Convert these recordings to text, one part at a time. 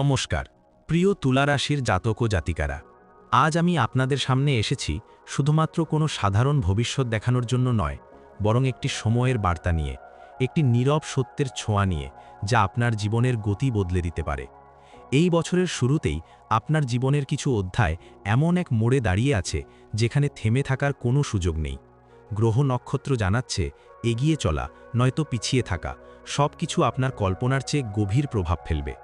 নমস্কার, প্রিয় তুলারাশির জাতক ও জাতিকারা। আজ আমি আপনাদের সামনে এসেছি শুধুমাত্র কোনো সাধারণ ভবিষ্যৎ দেখানোর জন্য নয়, বরং একটি সময়ের বার্তা নিয়ে, একটি নীরব সত্যের ছোঁয়া নিয়ে, যা আপনার জীবনের গতি বদলে দিতে পারে। এই বছরের শুরুতেই আপনার জীবনের কিছু অধ্যায় এমন এক মোড়ে দাঁড়িয়ে আছে, যেখানে থেমে থাকার কোনো সুযোগ নেই। গ্রহ নক্ষত্র জানাচ্ছে, এগিয়ে চলা, নয়তো পিছিয়ে থাকা। সব কিছু আপনার কল্পনার চেয়ে গভীর প্রভাব ফেলবে।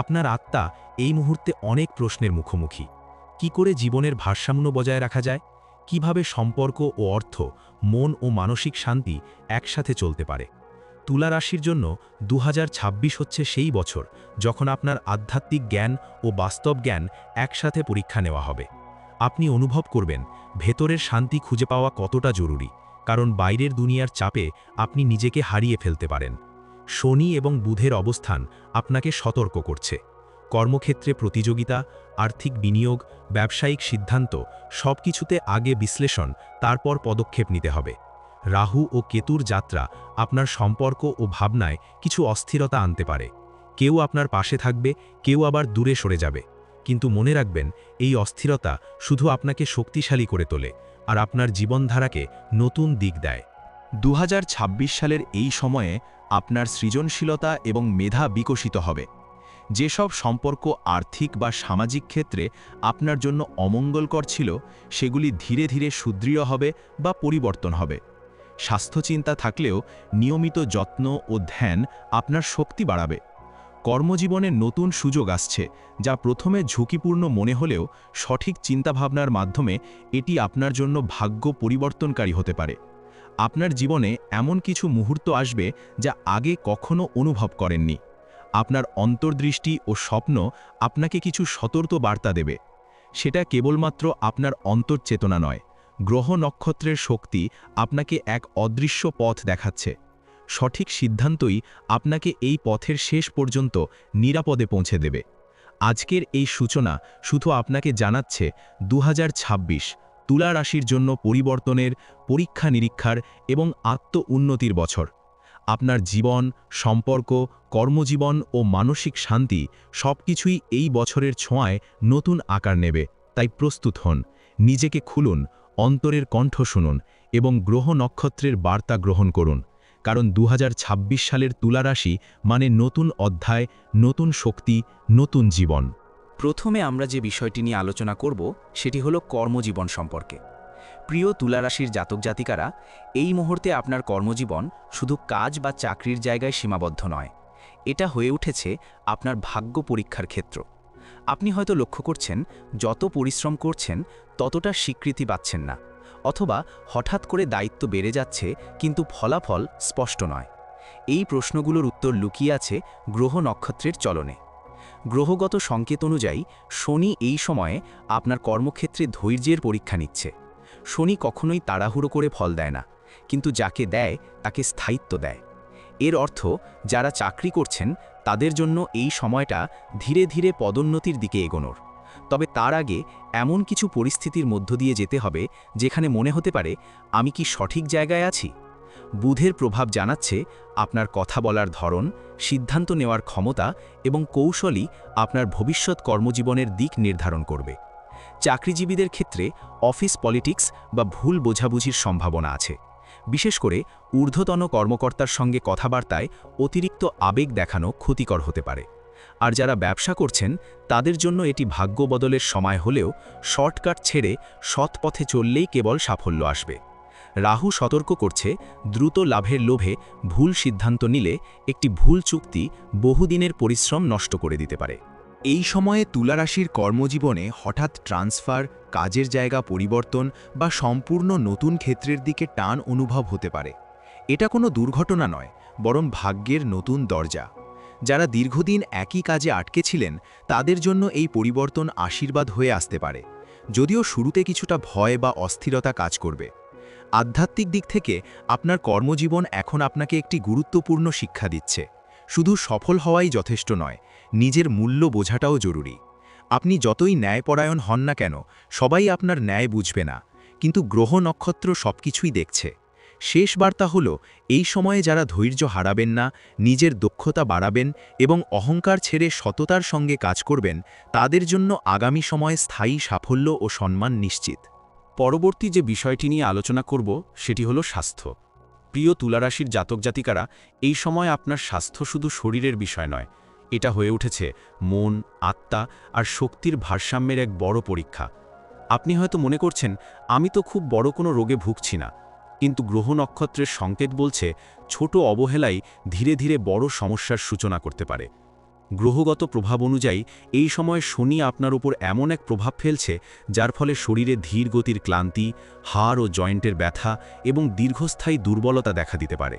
আপনার আত্মা এই মুহূর্তে অনেক প্রশ্নের মুখোমুখি। কি করে জীবনের ভারসাম্য বজায় রাখা যায়? কীভাবে সম্পর্ক ও অর্থ, মন ও মানসিক শান্তি একসাথে চলতে পারে? তুলা রাশির জন্য দু হাজার ছাব্বিশ হচ্ছে সেই বছর যখন আপনার আধ্যাত্মিক জ্ঞান ও বাস্তব জ্ঞান একসাথে পরীক্ষা নেওয়া হবে। আপনি অনুভব করবেন, ভেতরের শান্তি খুঁজে পাওয়া কতটা জরুরি, কারণ বাইরের দুনিয়ার চাপে আপনি নিজেকে হারিয়ে ফেলতে পারেন। শনি এবং বুধের অবস্থান আপনাকে সতর্ক করছে। কর্মক্ষেত্রে প্রতিযোগিতা, আর্থিক বিনিয়োগ, ব্যবসায়িক সিদ্ধান্ত সব কিছুতে আগে বিশ্লেষণ, তারপর পদক্ষেপ নিতে হবে। রাহু ও কেতুর যাত্রা আপনার সম্পর্ক ও ভাবনায় কিছু অস্থিরতা আনতে পারে। কেউ আপনার পাশে থাকবে, কেউ আবার দূরে সরে যাবে। কিন্তু মনে রাখবেন, এই অস্থিরতা শুধু আপনাকে শক্তিশালী করে তোলে আর আপনার জীবনধারাকে নতুন দিক দেয়। দু হাজার ছাব্বিশ সালের এই সময়ে আপনার সৃজনশীলতা এবং মেধা বিকশিত হবে। যেসব সম্পর্ক আর্থিক বা সামাজিক ক্ষেত্রে আপনার জন্য অমঙ্গলকর ছিল, সেগুলি ধীরে ধীরে সুদৃঢ় হবে বা পরিবর্তন হবে। স্বাস্থ্যচিন্তা থাকলেও নিয়মিত যত্ন ও ধ্যান আপনার শক্তি বাড়াবে। কর্মজীবনে নতুন সুযোগ আসছে, যা প্রথমে ঝুঁকিপূর্ণ মনে হলেও সঠিক চিন্তাভাবনার মাধ্যমে এটি আপনার জন্য ভাগ্য পরিবর্তনকারী হতে পারে। আপনার জীবনে এমন কিছু মুহূর্ত আসবে যা আগে কখনো অনুভব করেননি। আপনার অন্তর্দৃষ্টি ও স্বপ্ন আপনাকে কিছু সতর্ক বার্তা দেবে। সেটা কেবলমাত্র আপনার অন্তর্চেতনা নয়, গ্রহ নক্ষত্রের শক্তি আপনাকে এক অদৃশ্য পথ দেখাচ্ছে। সঠিক সিদ্ধান্তই আপনাকে এই পথের শেষ পর্যন্ত নিরাপদে পৌঁছে দেবে। আজকের এই সূচনা শুধু আপনাকে জানাচ্ছে দু হাজার ছাব্বিশ তুলা রাশির জন্য পরিবর্তনের পরীক্ষা নিরীক্ষার এবং আত্ম উন্নতির বছর। আপনার জীবন, সম্পর্ক, কর্মজীবন ও মানসিক শান্তি সব কিছুই এই বছরের ছোঁয়ায় নতুন আকার নেবে, তাই প্রস্তুত হন। নিজেকে খুলুন, অন্তরের কণ্ঠ শুনুন এবং গ্রহ নক্ষত্রের বার্তা গ্রহণ করুন। কারণ দু হাজার ছাব্বিশ সালের তুলারাশি মানে নতুন অধ্যায়, নতুন শক্তি, নতুন জীবন। প্রথমে আমরা যে বিষয়টি নিয়ে আলোচনা করব, সেটি হলো কর্মজীবন সম্পর্কে। প্রিয় তুলারাশির জাতক জাতিকারা, এই মুহূর্তে আপনার কর্মজীবন শুধু কাজ বা চাকরির জায়গায় সীমাবদ্ধ নয়। এটা হয়ে উঠেছে আপনার ভাগ্য পরীক্ষার ক্ষেত্র। আপনি হয়তো লক্ষ্য করছেন, যত পরিশ্রম করছেন, ততটা স্বীকৃতি পাচ্ছেন না, অথবা হঠাৎ করে দায়িত্ব বেড়ে যাচ্ছে, কিন্তু ফলাফল স্পষ্ট নয়। এই প্রশ্নগুলোর উত্তর লুকিয়ে আছে গ্রহ নক্ষত্রের চলনে। গ্রহগত সংকেত অনুযায়ী, শনি এই সময়ে আপনার কর্মক্ষেত্রে ধৈর্যের পরীক্ষা নিচ্ছে। শনি কখনোই তাড়াহুড়ো করে ফল দেয় না, কিন্তু যাকে দেয়, তাকে স্থায়িত্ব দেয়। এর অর্থ, যারা চাকরি করছেন, তাদের জন্য এই সময়টা ধীরে ধীরে পদোন্নতির দিকে এগোনোর। তবে তার আগে এমন কিছু পরিস্থিতির মধ্য দিয়ে যেতে হবে, যেখানে মনে হতে পারে, আমি কি সঠিক জায়গায় আছি? বুধের প্রভাব জানাচ্ছে আপনার কথা বলার ধরন, সিদ্ধান্ত নেওয়ার ক্ষমতা এবং কৌশলই আপনার ভবিষ্যৎ কর্মজীবনের দিক নির্ধারণ করবে। চাকরিজীবীদের ক্ষেত্রে অফিস পলিটিক্স বা ভুল বোঝাবুঝির সম্ভাবনা আছে। বিশেষ করে ঊর্ধ্বতন কর্মকর্তার সঙ্গে কথাবার্তায় অতিরিক্ত আবেগ দেখানো ক্ষতিকর হতে পারে। আর যারা ব্যবসা করছেন, তাদের জন্য এটি ভাগ্য বদলের সময় হলেও শর্টকাট ছেড়ে সৎ পথে চললেই কেবল সাফল্য আসবে। রাহু সতর্ক করছে, দ্রুত লাভের লোভে ভুল সিদ্ধান্ত নিলে একটি ভুল চুক্তি বহুদিনের পরিশ্রম নষ্ট করে দিতে পারে। এই সময়ে তুলারাশির কর্মজীবনে হঠাৎ ট্রান্সফার, কাজের জায়গা পরিবর্তন বা সম্পূর্ণ নতুন ক্ষেত্রের দিকে টান অনুভব হতে পারে। এটা কোনো দুর্ঘটনা নয়, বরং ভাগ্যের নতুন দরজা। যারা দীর্ঘদিন একই কাজে আটকে ছিলেন, তাদের জন্য এই পরিবর্তন আশীর্বাদ হয়ে আসতে পারে, যদিও শুরুতে কিছুটা ভয় বা অস্থিরতা কাজ করবে। আধ্যাত্মিক দিক থেকে আপনার কর্মজীবন এখন আপনাকে একটি গুরুত্বপূর্ণ শিক্ষা দিচ্ছে। শুধু সফল হওয়াই যথেষ্ট নয়, নিজের মূল্য বোঝাটাও জরুরি। আপনি যতই ন্যায়পরায়ণ হন না কেন, সবাই আপনার ন্যায় বুঝবে না, কিন্তু গ্রহ নক্ষত্র সবকিছুই দেখছে। শেষ বার্তা হল, এই সময়ে যারা ধৈর্য হারাবেন না, নিজের দক্ষতা বাড়াবেন এবং অহংকার ছেড়ে সততার সঙ্গে কাজ করবেন, তাদের জন্য আগামী সময়ে স্থায়ী সাফল্য ও সম্মান নিশ্চিত। পরবর্তী যে বিষয়টি নিয়ে আলোচনা করব, সেটি হলো স্বাস্থ্য। প্রিয় তুলারাশির জাতক জাতিকারা, এই সময় আপনার স্বাস্থ্য শুধু শরীরের বিষয় নয়, এটা হয়ে উঠেছে মন, আত্মা আর শক্তির ভারসাম্যের এক বড় পরীক্ষা। আপনি হয়তো মনে করছেন, আমি তো খুব বড় কোনো রোগে ভুগছি না, কিন্তু গ্রহ নক্ষত্রের সংকেত বলছে, ছোট অবহেলাই ধীরে ধীরে বড় সমস্যার সূচনা করতে পারে। গ্রহগত প্রভাব অনুযায়ী, এই সময় শনি আপনার উপর এমন এক প্রভাব ফেলছে, যার ফলে শরীরে ধীর গতির ক্লান্তি, হাড় ও জয়েন্টের ব্যথা এবং দীর্ঘস্থায়ী দুর্বলতা দেখা দিতে পারে।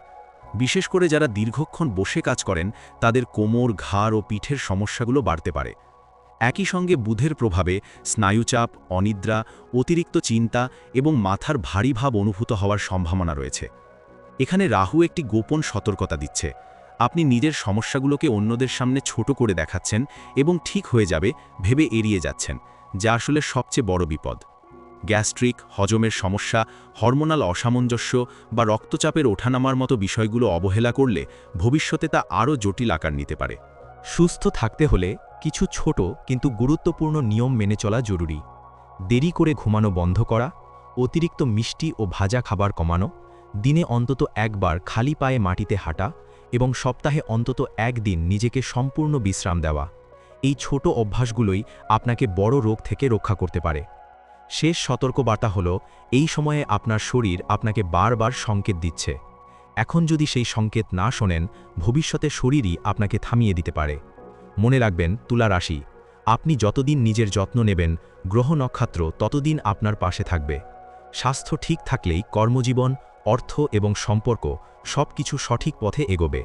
বিশেষ করে যারা দীর্ঘক্ষণ বসে কাজ করেন, তাদের কোমর, ঘাড় ও পিঠের সমস্যাগুলো বাড়তে পারে। একই সঙ্গে বুধের প্রভাবে স্নায়ুচাপ, অনিদ্রা, অতিরিক্ত চিন্তা এবং মাথার ভারী ভাব অনুভূত হওয়ার সম্ভাবনা রয়েছে। এখানে রাহু একটি গোপন সতর্কতা দিচ্ছে। আপনি নিজের সমস্যাগুলোকে অন্যদের সামনে ছোট করে দেখাচ্ছেন এবং ঠিক হয়ে যাবে, ভেবে এড়িয়ে যাচ্ছেন, যা আসলে সবচেয়ে বড় বিপদ। গ্যাস্ট্রিক, হজমের সমস্যা, হরমোনাল অসামঞ্জস্য বা রক্তচাপের ওঠানামার মতো বিষয়গুলো অবহেলা করলে ভবিষ্যতে তা আরও জটিল আকার নিতে পারে। সুস্থ থাকতে হলে কিছু ছোট কিন্তু গুরুত্বপূর্ণ নিয়ম মেনে চলা জরুরি। দেরি করে ঘুমানো বন্ধ করা, অতিরিক্ত মিষ্টি ও ভাজা খাবার কমানো, দিনে অন্তত একবার খালি পায়ে মাটিতে হাঁটা এবং সপ্তাহে অন্তত একদিন নিজেকে সম্পূর্ণ বিশ্রাম দেওয়া। এই ছোট অভ্যাসগুলোই আপনাকে বড় রোগ থেকে রক্ষা করতে পারে। শেষ সতর্কবার্তা হল, এই সময়ে আপনার শরীর আপনাকে বারবার সংকেত দিচ্ছে। এখন যদি সেই সংকেত না শোনেন, ভবিষ্যতে শরীরই আপনাকে থামিয়ে দিতে পারে। মনে রাখবেন, তুলা রাশি, আপনি যতদিন নিজের যত্ন নেবেন, গ্রহ নক্ষত্র ততদিন আপনার পাশে থাকবে। স্বাস্থ্য ঠিক থাকলেই কর্মজীবন অর্থ এবং সম্পর্ক সব কিছু সঠিক পথে এগোবে।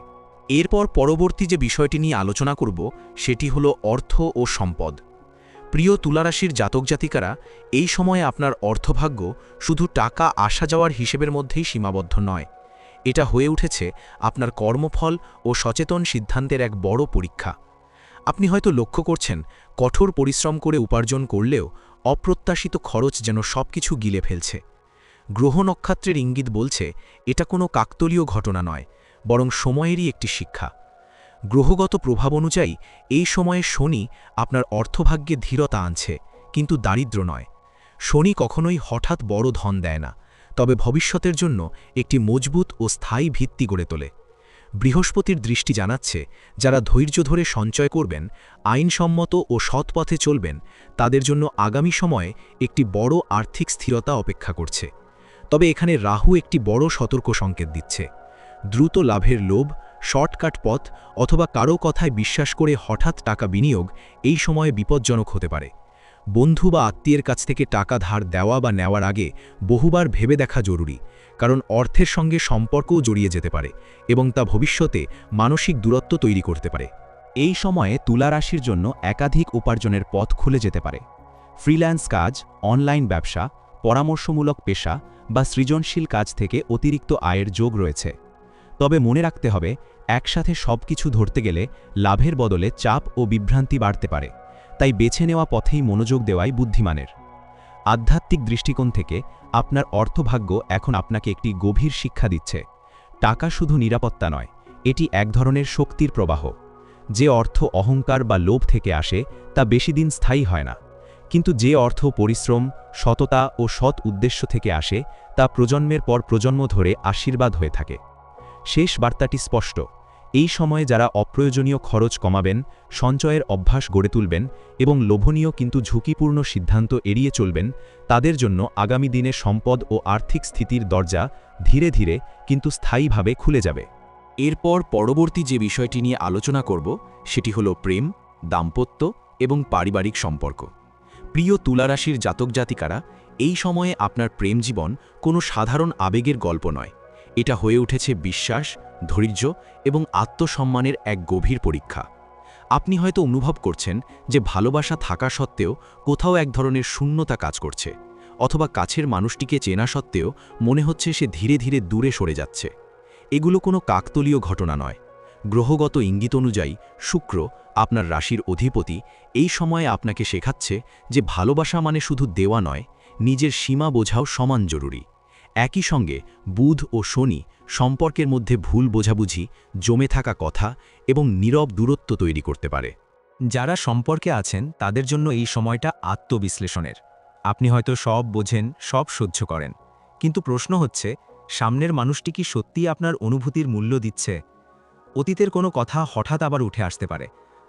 এরপর পরবর্তী যে বিষয়টি নিয়ে আলোচনা করব, সেটি হলো অর্থ ও সম্পদ। প্রিয় তুলারাশির জাতক জাতিকারা, এই সময়ে আপনার অর্থভাগ্য শুধু টাকা আসা যাওয়ার হিসেবের মধ্যেই সীমাবদ্ধ নয়। এটা হয়ে উঠেছে আপনার কর্মফল ও সচেতন সিদ্ধান্তের এক বড় পরীক্ষা। আপনি হয়তো লক্ষ্য করছেন, কঠোর পরিশ্রম করে উপার্জন করলেও অপ্রত্যাশিত খরচ যেন সবকিছু গিলে ফেলছে। গ্রহ নক্ষত্রের ইঙ্গিত বলছে, এটা কোনো কাকতলীয় ঘটনা নয়, বরং সময়েরই একটি শিক্ষা। গ্রহগত প্রভাব অনুযায়ী, এই সময়ে শনি আপনার অর্থভাগ্যে ধীরতা আনছে, কিন্তু দারিদ্র নয়। শনি কখনোই হঠাৎ বড় ধন দেয় না, তবে ভবিষ্যতের জন্য একটি মজবুত ও স্থায়ী ভিত্তি গড়ে তোলে। বৃহস্পতির দৃষ্টি জানাচ্ছে, যারা ধৈর্য ধরে সঞ্চয় করবেন, আইনসম্মত ও সৎ পথে চলবেন, তাদের জন্য আগামী সময়ে একটি বড় আর্থিক স্থিরতা অপেক্ষা করছে। তবে এখানে রাহু একটি বড় সতর্ক সংকেত দিচ্ছে। দ্রুত লাভের লোভ, শর্টকাট পথ অথবা কারও কথায় বিশ্বাস করে হঠাৎ টাকা বিনিয়োগ এই সময়ে বিপজ্জনক হতে পারে। বন্ধু বা আত্মীয়ের কাছ থেকে টাকা ধার দেওয়া বা নেওয়ার আগে বহুবার ভেবে দেখা জরুরি, কারণ অর্থের সঙ্গে সম্পর্কও জড়িয়ে যেতে পারে এবং তা ভবিষ্যতে মানসিক দূরত্ব তৈরি করতে পারে। এই সময়ে তুলা রাশির জন্য একাধিক উপার্জনের পথ খুলে যেতে পারে। ফ্রিল্যান্স কাজ, অনলাইন ব্যবসা পরামর্শমূলক পেশা বা সৃজনশীল কাজ থেকে অতিরিক্ত আয়ের যোগ রয়েছে। তবে মনে রাখতে হবে, একসাথে সব কিছু ধরতে গেলে লাভের বদলে চাপ ও বিভ্রান্তি বাড়তে পারে। তাই বেছে নেওয়া পথেই মনোযোগ দেওয়াই বুদ্ধিমানের। আধ্যাত্মিক দৃষ্টিকোণ থেকে আপনার অর্থভাগ্য এখন আপনাকে একটি গভীর শিক্ষা দিচ্ছে। টাকা শুধু নিরাপত্তা নয়, এটি এক ধরনের শক্তির প্রবাহ। যে অর্থ অহংকার বা লোভ থেকে আসে, তা বেশি দিন স্থায়ী হয় না। কিন্তু যে অর্থ পরিশ্রম, সততা ও সৎ উদ্দেশ্য থেকে আসে, তা প্রজন্মের পর প্রজন্ম ধরে আশীর্বাদ হয়ে থাকে। শেষ বার্তাটি স্পষ্ট। এই সময়ে যারা অপ্রয়োজনীয় খরচ কমাবেন, সঞ্চয়ের অভ্যাস গড়ে তুলবেন এবং লোভনীয় কিন্তু ঝুঁকিপূর্ণ সিদ্ধান্ত এড়িয়ে চলবেন, তাদের জন্য আগামী দিনে সম্পদ ও আর্থিক স্থিতির দরজা ধীরে ধীরে কিন্তু স্থায়ীভাবে খুলে যাবে। এরপর পরবর্তী যে বিষয়টি নিয়ে আলোচনা করব, সেটি হলো প্রেম, দাম্পত্য এবং পারিবারিক সম্পর্ক। প্রিয় তুলারাশির জাতক জাতিকারা, এই সময়ে আপনার প্রেম জীবন কোনো সাধারণ আবেগের গল্প নয়। এটা হয়ে উঠেছে বিশ্বাস, ধৈর্য এবং আত্মসম্মানের এক গভীর পরীক্ষা। আপনি হয়তো অনুভব করছেন যে ভালোবাসা থাকা সত্ত্বেও কোথাও এক ধরনের শূন্যতা কাজ করছে, অথবা কাছের মানুষটিকে চেনা সত্ত্বেও মনে হচ্ছে সে ধীরে ধীরে দূরে সরে যাচ্ছে। এগুলো কোনো কাকতলীয় ঘটনা নয়। গ্রহগত ইঙ্গিত অনুযায়ী শুক্র আপনার রাশির অধিপতি এই সময়ে আপনাকে শেখাচ্ছে যে ভালোবাসা মানে শুধু দেওয়া নয়, নিজের সীমা বোঝাও সমান জরুরি। একই সঙ্গে বুধ ও শনি সম্পর্কের মধ্যে ভুল বোঝাবুঝি, জমে থাকা কথা এবং নীরব দূরত্ব তৈরি করতে পারে। যারা সম্পর্কে আছেন, তাদের জন্য এই সময়টা আত্মবিশ্লেষণের। আপনি হয়তো সব বোঝেন, সব সহ্য করেন। কিন্তু প্রশ্ন হচ্ছে, সামনের মানুষটি কি সত্যিই আপনার অনুভূতির মূল্য দিচ্ছে? অতীতের কোনো কথা হঠাৎ আবার উঠে আসতে পারে।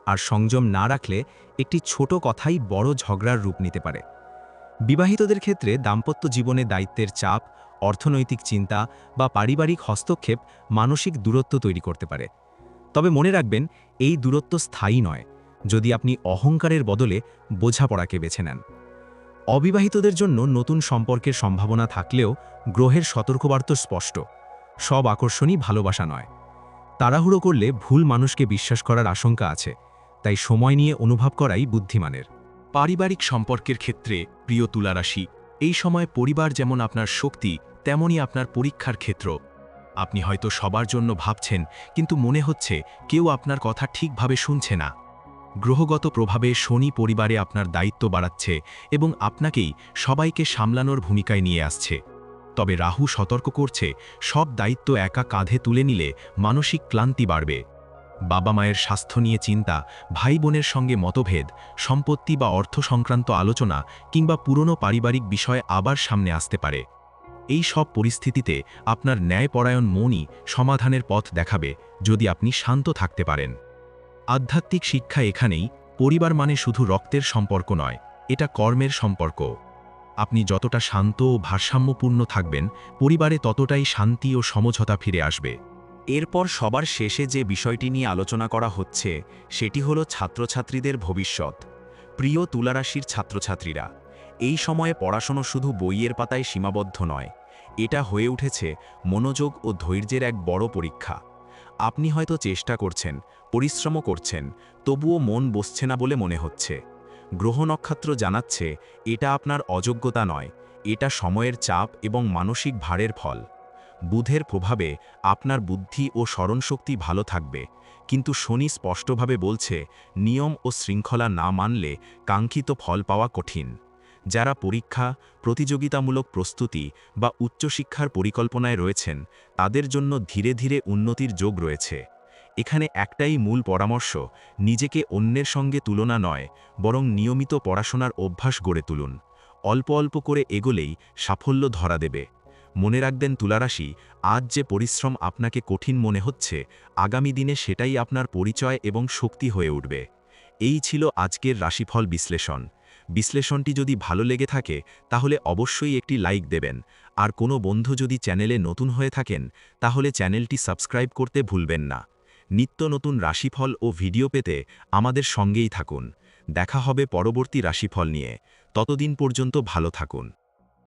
আর সংযম না রাখলে একটি ছোট কথাই বড় ঝগড়ার রূপ নিতে পারে। বিবাহিতদের ক্ষেত্রে দাম্পত্য জীবনে দায়িত্বের চাপ, অর্থনৈতিক চিন্তা বা পারিবারিক হস্তক্ষেপ মানসিক দূরত্ব তৈরি করতে পারে। তবে মনে রাখবেন, এই দূরত্ব স্থায়ী নয়, যদি আপনি অহংকারের বদলে বোঝাপড়াকে বেছে নেন। অবিবাহিতদের জন্য নতুন সম্পর্কের সম্ভাবনা থাকলেও গ্রহের সতর্কবার্তা স্পষ্ট, সব আকর্ষণই ভালোবাসা নয়। তাড়াহুড়ো করলে ভুল মানুষকে বিশ্বাস করার আশঙ্কা আছে। তাই সময় নিয়ে অনুভব করাই বুদ্ধিমানের। পারিবারিক সম্পর্কের ক্ষেত্রে, প্রিয় তুলারাশি, এই সময় পরিবার যেমন আপনার শক্তি, তেমনই আপনার পরীক্ষার ক্ষেত্র। আপনি হয়তো সবার জন্য ভাবছেন, কিন্তু মনে হচ্ছে কেউ আপনার কথা ঠিকভাবে শুনছে না। গ্রহগত প্রভাবে শনি পরিবারে আপনার দায়িত্ব বাড়াচ্ছে এবং আপনাকেই সবাইকে সামলানোর ভূমিকায় নিয়ে আসছে। তবে রাহু সতর্ক করছে, সব দায়িত্ব একা কাঁধে তুলে নিলে মানসিক ক্লান্তি বাড়বে। বাবা মায়ের স্বাস্থ্য নিয়ে চিন্তা, ভাই বোনের সঙ্গে মতভেদ, সম্পত্তি বা অর্থ সংক্রান্ত আলোচনা কিংবা পুরনো পারিবারিক বিষয় আবার সামনে আসতে পারে। এই সব পরিস্থিতিতে আপনার ন্যায়পরায়ণ মনই সমাধানের পথ দেখাবে যদি আপনি শান্ত থাকতে পারেন। আধ্যাত্মিক শিক্ষা এখানেই, পরিবার মানে শুধু রক্তের সম্পর্ক নয়, এটা কর্মের সম্পর্ক। আপনি যতটা শান্ত ও ভারসাম্যপূর্ণ থাকবেন, পরিবারে ততটাই শান্তি ও সমঝোতা ফিরে আসবে। এরপর সবার শেষে যে বিষয়টি নিয়ে আলোচনা করা হচ্ছে, সেটি হলো ছাত্রছাত্রীদের ভবিষ্যৎ। প্রিয় তুলারাশির ছাত্রছাত্রীরা, এই সময়ে পড়াশোনা শুধু বইয়ের পাতায় সীমাবদ্ধ নয়, এটা হয়ে উঠেছে মনোযোগ ও ধৈর্যের এক বড় পরীক্ষা। আপনি হয়তো চেষ্টা করছেন, পরিশ্রমও করছেন, তবুও মন বসছে না বলে মনে হচ্ছে। গ্রহ নক্ষত্র জানাচ্ছে, এটা আপনার অযোগ্যতা নয়, এটা সময়ের চাপ এবং মানসিক ভারের ফল। বুধের প্রভাবে আপনার বুদ্ধি ও স্মরণশক্তি ভালো থাকবে। কিন্তু শনি স্পষ্টভাবে বলছে, নিয়ম ও শৃঙ্খলা না মানলে কাঙ্ক্ষিত ফল পাওয়া কঠিন। যারা পরীক্ষা, প্রতিযোগিতামূলক প্রস্তুতি বা উচ্চশিক্ষার পরিকল্পনায় রয়েছেন, তাদের জন্য ধীরে ধীরে উন্নতির যোগ রয়েছে। এখানে একটাই মূল পরামর্শ, নিজেকে অন্যের সঙ্গে তুলনা নয়, বরং নিয়মিত পড়াশোনার অভ্যাস গড়ে তুলুন। অল্প অল্প করে এগোলেই সাফল্য ধরা দেবে। মনে রাখবেন তুলারাশি, আজ যে পরিশ্রম আপনাকে কঠিন মনে হচ্ছে, আগামী দিনে সেটাই আপনার পরিচয় এবং শক্তি হয়ে উঠবে। এই ছিল আজকের রাশিফল বিশ্লেষণ। বিশ্লেষণটি যদি ভালো লেগে থাকে, তাহলে অবশ্যই একটি লাইক দেবেন। আর কোনো বন্ধু যদি চ্যানেলে নতুন হয়ে থাকেন, তাহলে চ্যানেলটি সাবস্ক্রাইব করতে ভুলবেন না। নিত্য নতুন রাশিফল ও ভিডিও পেতে আমাদের সঙ্গেই থাকুন। দেখা হবে পরবর্তী রাশিফল নিয়ে। ততদিন পর্যন্ত ভালো থাকুন।